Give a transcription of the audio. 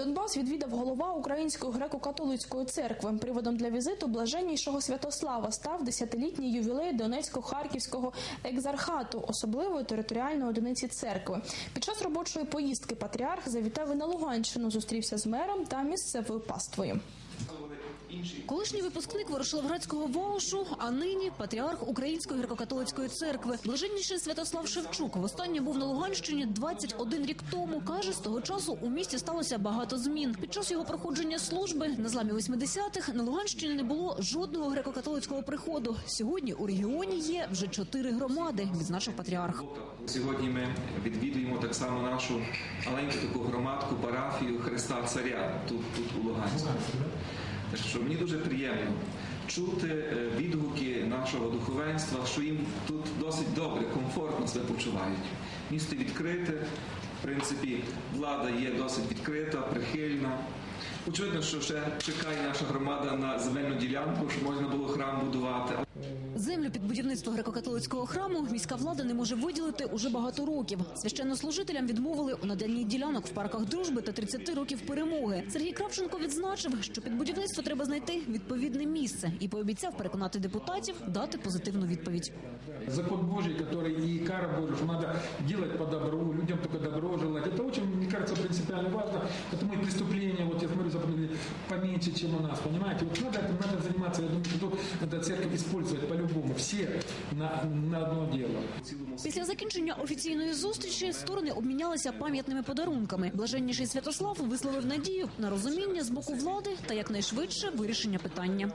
Донбас відвідав голова Української греко-католицької церкви. Приводом для візиту блаженнішого Святослава став десятилітній ювілей Донецько-Харківського екзархату, особливої територіальної одиниці церкви. Під час робочої поїздки патріарх завітав і на Луганщину, зустрівся з мером та місцевою паствою. Колишній випускник Ворошиловградського ВОУШу, а нині патріарх Української греко-католицької церкви. Блаженніший Святослав Шевчук востаннє був на Луганщині 21 рік тому. Каже, з того часу у місті сталося багато змін. Під час його проходження служби на зламі 80-х на Луганщині не було жодного греко-католицького приходу. Сьогодні у регіоні є вже чотири громади, відзначив патріарх. Сьогодні ми відвідуємо так само нашу маленьку таку громадку парафію Христа Царя тут, тут у Луганську. Що мені дуже приємно чути е, відгуки нашого духовенства, що їм тут досить добре, комфортно себе почувають. Місто відкрите, в принципі, влада є досить відкрита, прихильна. Очевидно, що ще чекає наша громада на земельну ділянку, щоб можна було храм будувати. Землю під будівництво греко-католицького храму міська влада не може виділити уже багато років. Священнослужителям відмовили у наданні ділянок в парках дружби та 30 років перемоги. Сергій Кравченко відзначив, що під будівництво треба знайти відповідне місце і пообіцяв переконати депутатів дати позитивну відповідь. Закон Божий, который и кара Божия, что надо делать по добру, людям только добро желать. Это очень, мне кажется, принципиально важно. Потому и преступления, вот я смотрю, заповедали поменьше, чем у нас, понимаете? Вот надо, надо заниматься, я думаю, что тут надо церковь использовать по-любому, все на, на одно дело. Після закінчення офіційної зустрічі сторони обмінялися пам'ятними подарунками. Блаженніший Святослав висловив надію на розуміння з боку влади та якнайшвидше вирішення питання.